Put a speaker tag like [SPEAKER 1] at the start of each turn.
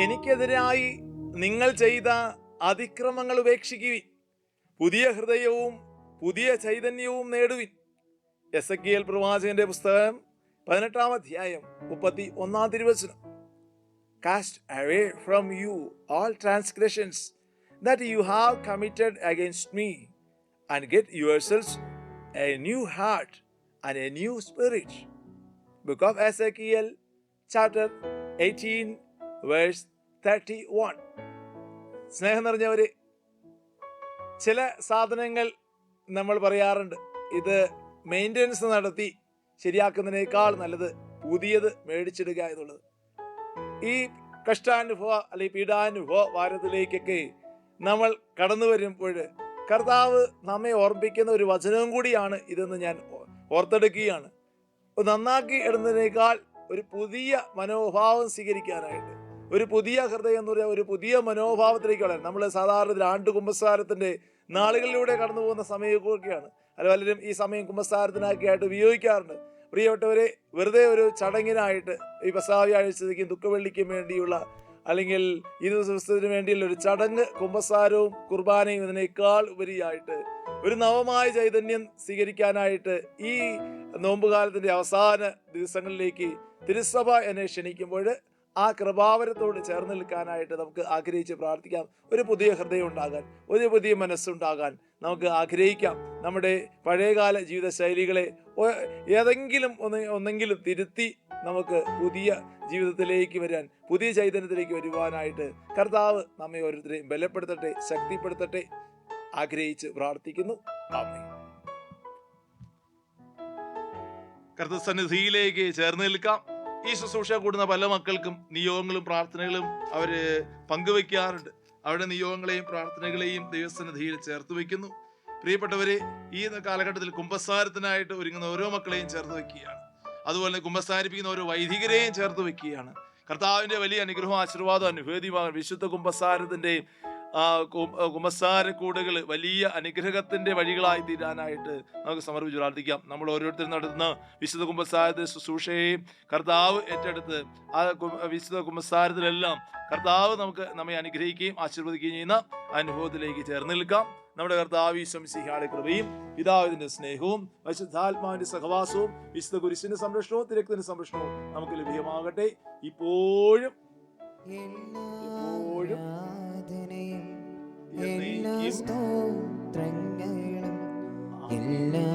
[SPEAKER 1] എനിക്കെതിരായി നിങ്ങൾ ചെയ്ത അതിക്രമങ്ങൾ ഉപേക്ഷിക്കുവിൻ. പുതിയ ഹൃദയവും പുതിയ ചൈതന്യവും നേടുവിൻ. എസ് എ എൽ പ്രവാചകന്റെ പുസ്തകം പതിനെട്ടാം അധ്യായം മുപ്പത്തി ഒന്നാം തിരുവചനം. Cast away from you all transgressions that you have committed against me and get yourselves a new heart and a new spirit book of S A L chapter eighteen verse thirty one സ്നേഹം നിറഞ്ഞവർ ചില സാധനങ്ങൾ നമ്മൾ പറയാറുണ്ട്. ഇത് maintenance നടത്തി ശരിയാക്കുന്നതിനേക്കാൾ നല്ലത് പുതിയത് മേടിച്ചിടുക എന്നുള്ളത്. ഈ കഷ്ടാനുഭവ അല്ലെങ്കിൽ പീഡാനുഭവ വാരത്തിലേക്കൊക്കെ നമ്മൾ കടന്നു വരുമ്പോൾ കർത്താവ് നമ്മെ ഓർമ്മിപ്പിക്കുന്ന ഒരു വചനവും കൂടിയാണ് ഇതെന്ന് ഞാൻ ഓർത്തെടുക്കുകയാണ്. നന്നാക്കി ഇടുന്നതിനേക്കാൾ ഒരു പുതിയ മനോഭാവം സ്വീകരിക്കാനായിട്ട്. ഒരു പുതിയ ഹൃദയം എന്ന് പറയുക ഒരു പുതിയ മനോഭാവത്തിലേക്ക് വളരും നമ്മൾ സാധാരണ ഇതിൽ ആണ്ട് കുമ്പസാരത്തിന്റെ നാളുകളിലൂടെ കടന്നു പോകുന്ന സമയമൊക്കെയാണ്. അത് പലരും ഈ സമയം കുംഭസാരത്തിനാക്കിയായിട്ട് ഉപയോഗിക്കാറുണ്ട്. പ്രിയപ്പെട്ടവരെ വെറുതെ ഒരു ചടങ്ങിനായിട്ട് ഈ പ്രസാവ്യാഴ്ചയ്ക്കും ദുഃഖവെള്ളിക്കും വേണ്ടിയുള്ള അല്ലെങ്കിൽ ഈ ദിവസത്തിന് വേണ്ടിയുള്ള ഒരു ചടങ്ങ് കുംഭസാരവും കുർബാനയും ഇതിനേക്കാൾ ഉപരിയായിട്ട് ഒരു നവമായ ചൈതന്യം സ്വീകരിക്കാനായിട്ട് ഈ നോമ്പുകാലത്തിന്റെ അവസാന ദിവസങ്ങളിലേക്ക് തിരുസഭ എന്നെ ക്ഷണിക്കുമ്പോൾ ആ കൃപാവരത്തോട് ചേർന്ന് നിൽക്കാനായിട്ട് നമുക്ക് ആഗ്രഹിച്ച് പ്രാർത്ഥിക്കാം. ഒരു പുതിയ ഹൃദയം ഉണ്ടാകാൻ ഒരു പുതിയ മനസ്സുണ്ടാകാൻ നമുക്ക് ആഗ്രഹിക്കാം. നമ്മുടെ പഴയകാല ജീവിതശൈലികളെ ഏതെങ്കിലും ഒന്ന് ഒന്നെങ്കിലും തിരുത്തി നമുക്ക് പുതിയ ജീവിതത്തിലേക്ക് വരാൻ പുതിയ ചൈതന്യത്തിലേക്ക് വരുവാനായിട്ട് കർത്താവ് നമ്മെ ഓരോരുത്തരെയും ബലപ്പെടുത്തട്ടെ ശക്തിപ്പെടുത്തട്ടെ ആഗ്രഹിച്ച് പ്രാർത്ഥിക്കുന്നു. കർത്തസന്നിധിയിലേക്ക് ചേർന്ന് നിൽക്കാം. ഈ ശുശ്രൂഷ കൂടുന്ന പല മക്കൾക്കും നിയോഗങ്ങളും പ്രാർത്ഥനകളും അവർ പങ്കുവെക്കാറുണ്ട്. അവരുടെ നിയോഗങ്ങളെയും പ്രാർത്ഥനകളെയും ദൈവസന്നിധിയിൽ ചേർത്ത് വയ്ക്കുന്നു പ്രിയപ്പെട്ടവരെ ഈ കാലഘട്ടത്തിൽ കുംഭസാരത്തിനായിട്ട് ഒരുങ്ങുന്ന ഓരോ മക്കളെയും ചേർത്ത് വയ്ക്കുകയാണ് അതുപോലെ കുംഭസാരിപ്പിക്കുന്ന ഓരോ വൈദികരെയും ചേർത്ത് വയ്ക്കുകയാണ് കർത്താവിന്റെ വലിയ അനുഗ്രഹവും ആശീർവാദവും അനുഭേദ്യമാകാൻ വിശുദ്ധ കുംഭസാരത്തിന്റെ ആ കു- ആ വലിയ അനുഗ്രഹത്തിന്റെ വഴികളായി തീരാനായിട്ട് നമുക്ക് സമർപ്പിച്ച് പ്രാർത്ഥിക്കാം. നമ്മൾ ഓരോരുത്തരും നടത്തുന്ന വിശുദ്ധ കുമ്പസാരത്തെ ശുശ്രൂഷയെയും കർത്താവ് ഏറ്റെടുത്ത് ആ വിശുദ്ധ കുമ്പസാരത്തിലെല്ലാം കർത്താവ് നമുക്ക് നമ്മെ അനുഗ്രഹിക്കുകയും ആശീർവദിക്കുകയും ചെയ്യുന്ന അനുഭവത്തിലേക്ക് ചേർന്ന് നിൽക്കാം. നമ്മുടെ കർത്താവ് ഈശ്വംസിഹാടെ കൃപയും പിതാവിന്റെ സ്നേഹവും പരിശുദ്ധാത്മാവിന്റെ സഹവാസവും വിശുദ്ധ കുരിശിന്റെ സംരക്ഷണവും തിരക്കത്തിന്റെ സംരക്ഷണവും നമുക്ക് ലഭ്യമാകട്ടെ. ഇപ്പോഴും
[SPEAKER 2] ആരാധനയും എല്ലാ സ്തോത്രങ്ങളും എല്ലാ